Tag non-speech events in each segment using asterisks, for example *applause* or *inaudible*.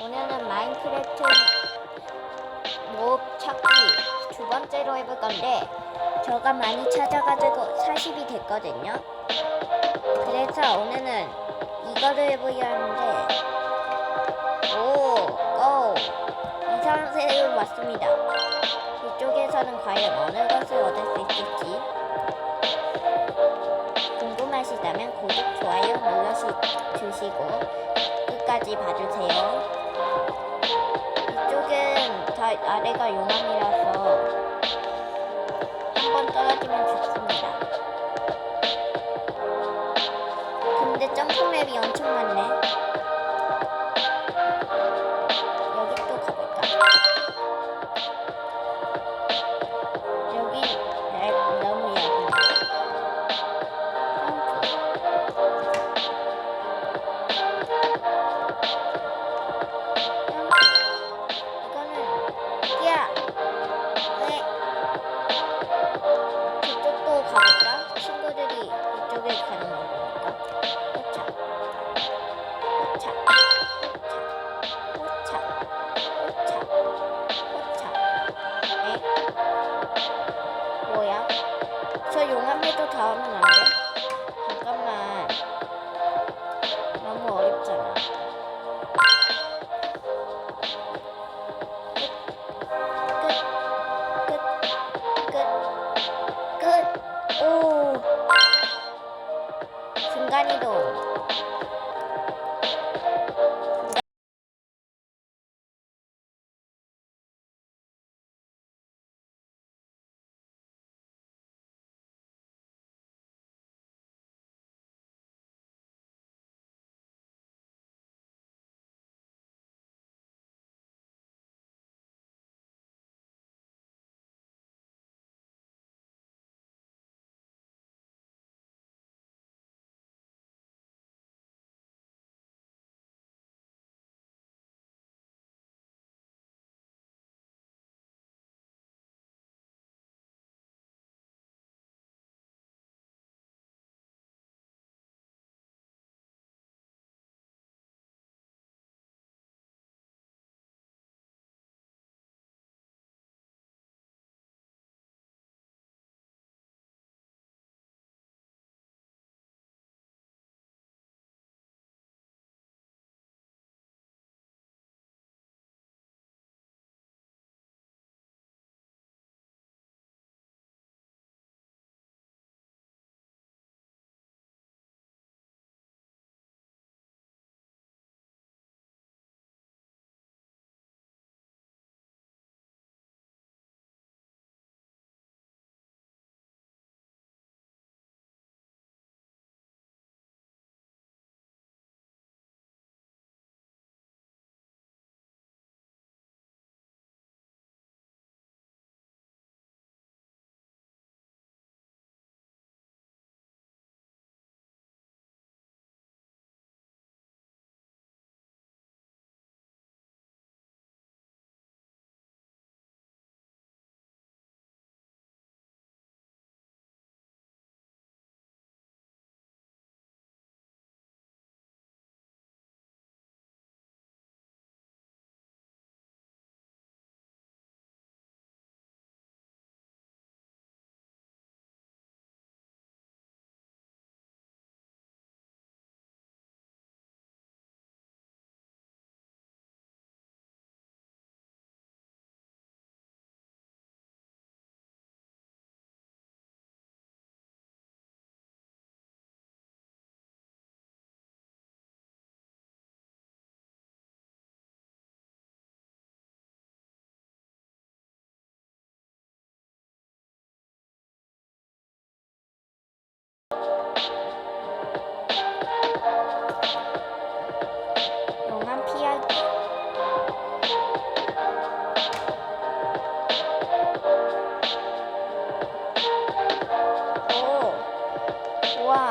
오늘은 마인크래프트 몹 찾기 두 번째로 해볼 건데 저가 많이 찾아가지고 40이 됐거든요. 그래서 오늘은 이거를 해보려 하는데 오, 고! 이상한 새로 왔습니다. 이쪽에서는 과연 어느 것을 얻을 수 있을지 궁금하시다면 구독, 좋아요 눌러주시고 끝까지 봐주세요. 이쪽은 다 아래가 용암이라서 한번 떨어지면 죽습니다. 근데 점프맵이 엄청 많네. 여기 또 가볼까? 용암에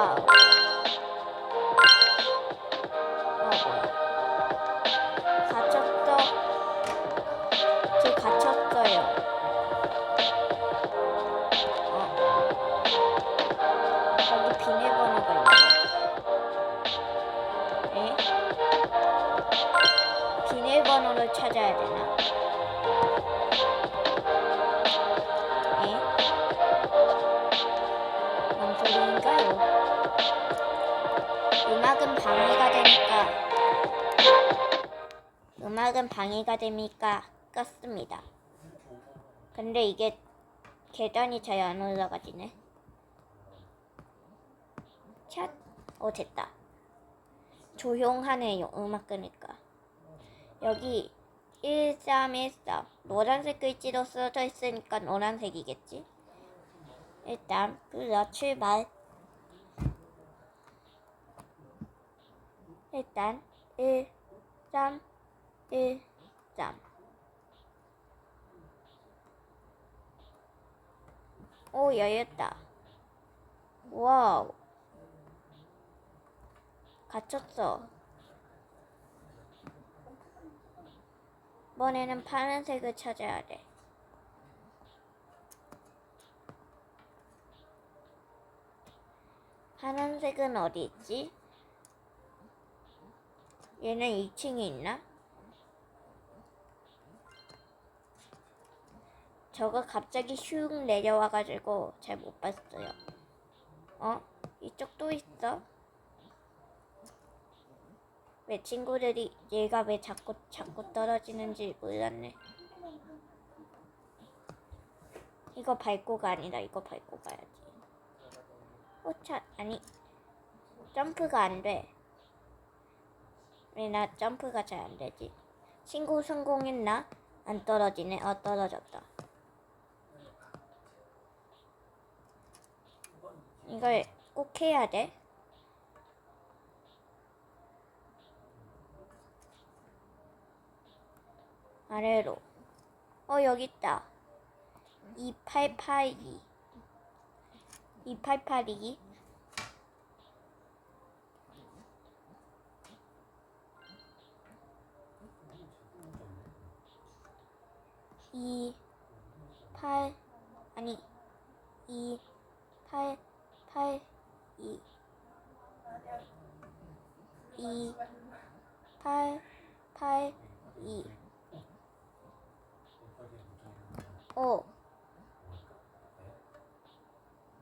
好 음악은 방해가 되니까 껐습니다. 근데 이게 계단이 잘 안 올라가지네. 샷. 어 됐다. 조용하네요. 음악 끄니까. 여기 1313 노란색 글씨로 써져 있으니까 노란색이겠지? 일단 불러 출발. 일단 1, 3, 1, 3. 오 열렸다. 와우. 갇혔어. 이번에는 파란색을 찾아야 돼. 파란색은 어디 있지? 얘는 2층에 있나? 저거 갑자기 슉 내려와가지고 잘 못 봤어요. 어? 이쪽도 있어? 왜 친구들이 얘가 왜 자꾸 자꾸 떨어지는지 몰랐네. 이거 밟고가 아니라 이거 밟고 가야지. 오차 아니 점프가 안 돼. 왜 나 점프가 잘 안 되지? 친구 성공했나? 안 떨어지네. 어 떨어졌다. 이걸 꼭 해야 돼. 아래로. 어, 여기 있다. 2882. 2882. 이, 팔, 아니, 이, 팔, 팔, 이, 이, 팔, 팔, 이. 어.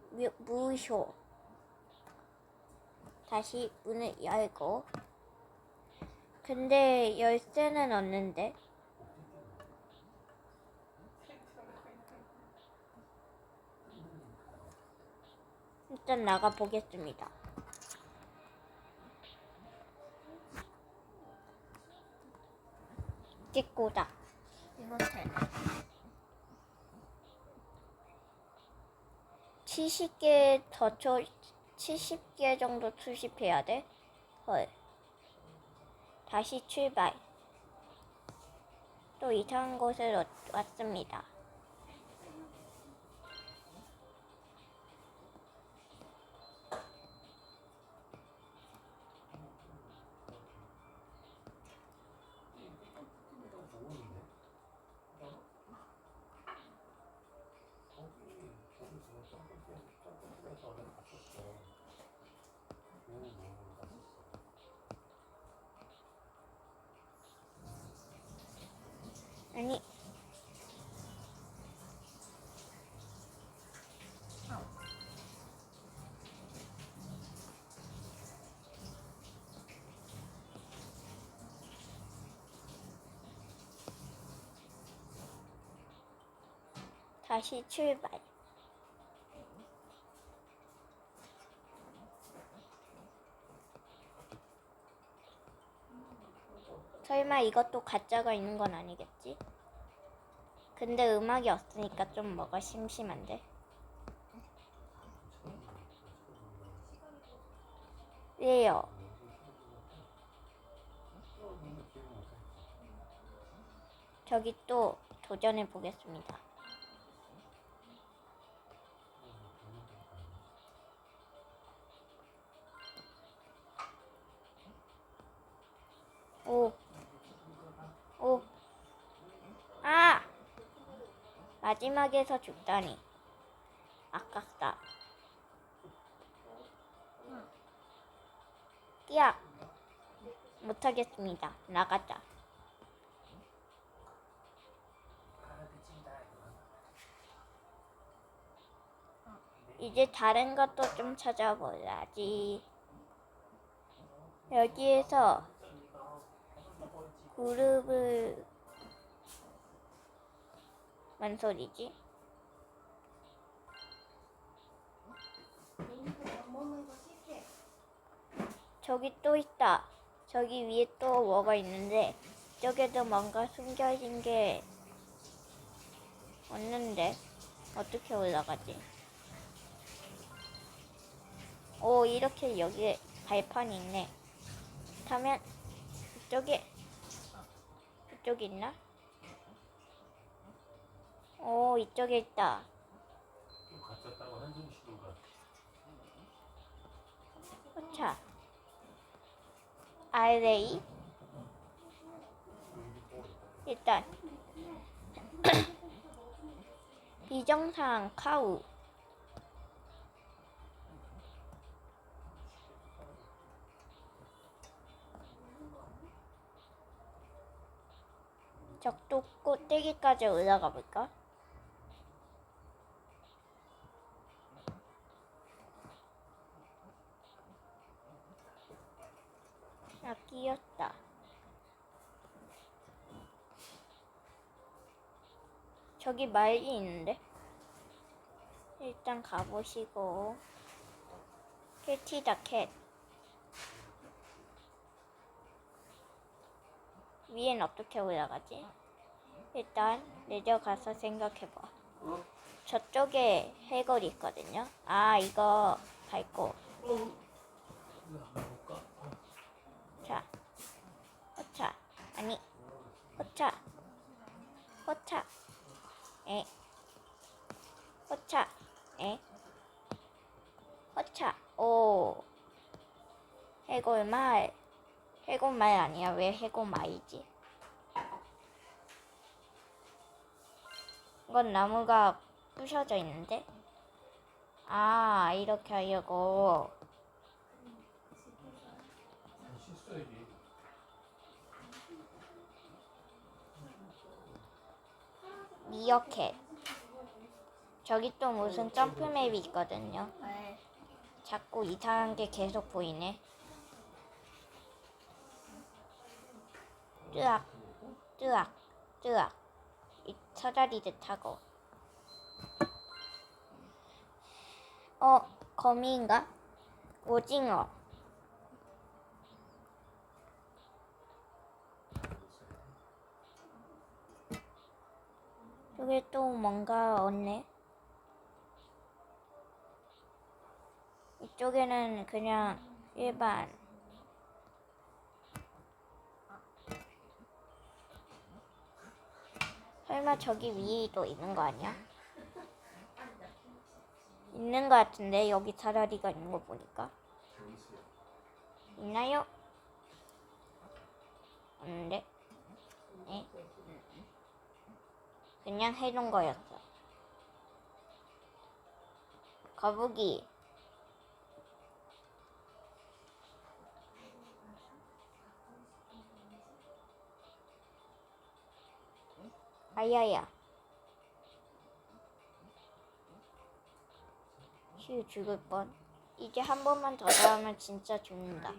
무, 무효. 다시 문을 열고. 근데 열쇠는 없는데. 일단 나가 보겠습니다. 찍고다. 이것은 70개 더 쳐, 70개 정도 수집해야 돼? 헐. 다시 출발. 또 이상한 왔- 왔습니다. 아니. 다시 출발. 설마 이것도 가짜가 있는 건 아니겠지? 근데 음악이 없으니까 좀 뭐가 심심한데. 왜요? 저기 또 도전해 보겠습니다. 마지막에서 죽다니. 아깝다. 끼야. 못하겠습니다. 나가자. 이제 다른 것도 좀 찾아보자지. 여기에서 그룹을 뭔 소리지? 저기 또 있다. 저기 위에 또 뭐가 있는데 저기도 뭔가 숨겨진 게 없는데 어떻게 올라가지? 오 이렇게 여기에 발판이 있네. 그러면 이쪽에 이쪽에 있나? 오 이쪽에 있다. 또 갇혔다고 한숨 쉬던가. 자, RA 일단 *coughs* 비정상 카우 적도 꼭대기까지 올라가 볼까? 아 끼었다. 저기 말이 있는데? 일단 가보시고 캐티다 캣 위엔 어떻게 올라가지? 일단 내려가서 생각해봐 저쪽에 해골이 있거든요 아 이거 밟고 자 호차 아니 호차 호차 에 호차 에 호차 오 해골말 해골말 아니야 왜 해골말이지 이건 나무가 부셔져 있는데 아 이렇게 하려고 실수해야지. 미어캣. 저기 또 무슨 점프맵이 있거든요. 자꾸 이상한 게 계속 보이네. 뜨악 뜨악 뜨악. 이 사다리를 타고. 어 거미인가? 오징어 여기 또 뭔가 없네 이쪽에는 그냥 일반 설마 저기 위에도 있는 거 아니야? 있는 거 같은데 여기 사다리가 있는 거 보니까 있나요? 없는데? 네? 그냥 해놓은 거였어 거북이 아야야. 휴 죽을 뻔. 이제 한 번만 더 나오면 진짜 죽는다.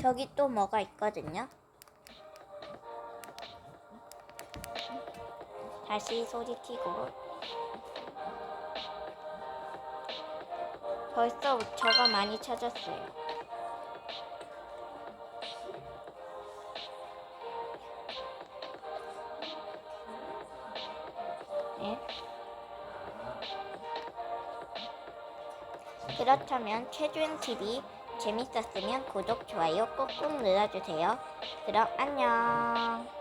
저기 또 뭐가 있거든요. 다시 소리 키고 벌써 저가 많이 찾았어요. 네. 그렇다면 최주행 TV 재밌었으면 구독, 좋아요 꾹꾹 눌러주세요. 그럼 안녕.